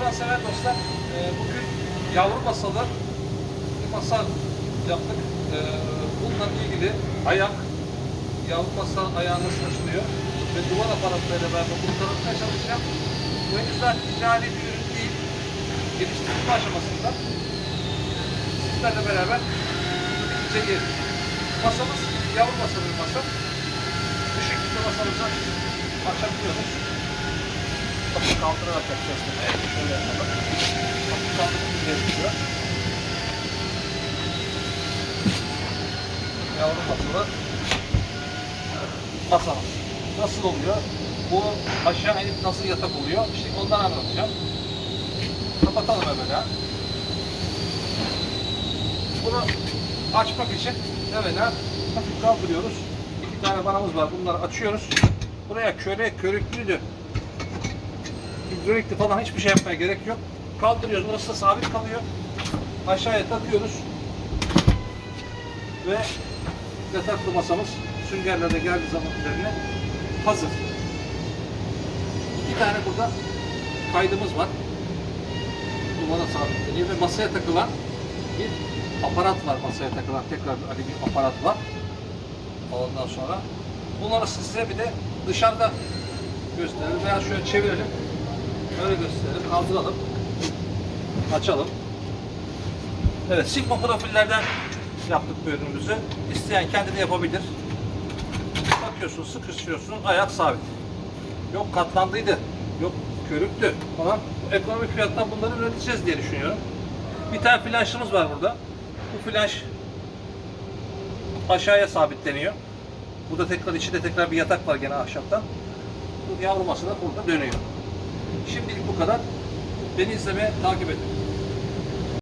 hayvansever dostlar, e, bugün yavru masalı bir masa yaptık. E, bununla ilgili ayak, yavru masa ayağına saçılıyor ve duvar aparatlarıyla beraber bunu tanıtmaya çalışacağım. Bu henüz daha ticari bir ürün değil. Geliştirilme aşamasında. Sizlerle beraber inceleyelim. Masamız yavru masalı bir masa. Bu şekilde masamızı açabiliyoruz. Bakın kaldırarak yapacağız. Evet, şöyle yapalım. Bakın kaldırmamız gerekiyor. Yavru masalı masamız. Nasıl oluyor? Bu aşağı inip nasıl yatak oluyor? İşte ondan anlatacağım. Kapatalım evvela. Bunu açmak için evvela hafif kaldırıyoruz. İki tane vanamız var. Bunları açıyoruz. Buraya köre, körüklüydü. Hidrolikli falan hiçbir şey yapmaya gerek yok. Kaldırıyoruz. Burası da sabit kalıyor. Aşağıya takıyoruz. Ve yataklı masamız süngerlerde geldiği zaman üzerine hazır. İki tane burada kaydımız var. Duvara sabitleniyor ve masaya takılan bir aparat var. Masaya takılan tekrar hani bir aparat var. Ondan sonra bunları size bir de dışarıda gösterelim veya şöyle çevirelim. Öyle gösterelim. Kaldıralım. Açalım. Evet, Sigma profillerden yaptık bu ürünümüzü. İsteyen kendi de yapabilir. Bakıyorsun, sıkıştırıyorsun, ayak sabit. Yok katlandıydı, yok körüktü falan. Ekonomik fiyattan bunları üreteceğiz diye düşünüyorum. Bir tane flanşımız var burada. Bu flanş aşağıya sabitleniyor. Burada tekrar içinde tekrar bir yatak var gene ahşaptan. Bu yavru masa da burada dönüyor. Şimdilik bu kadar. Beni izlemeye takip edin.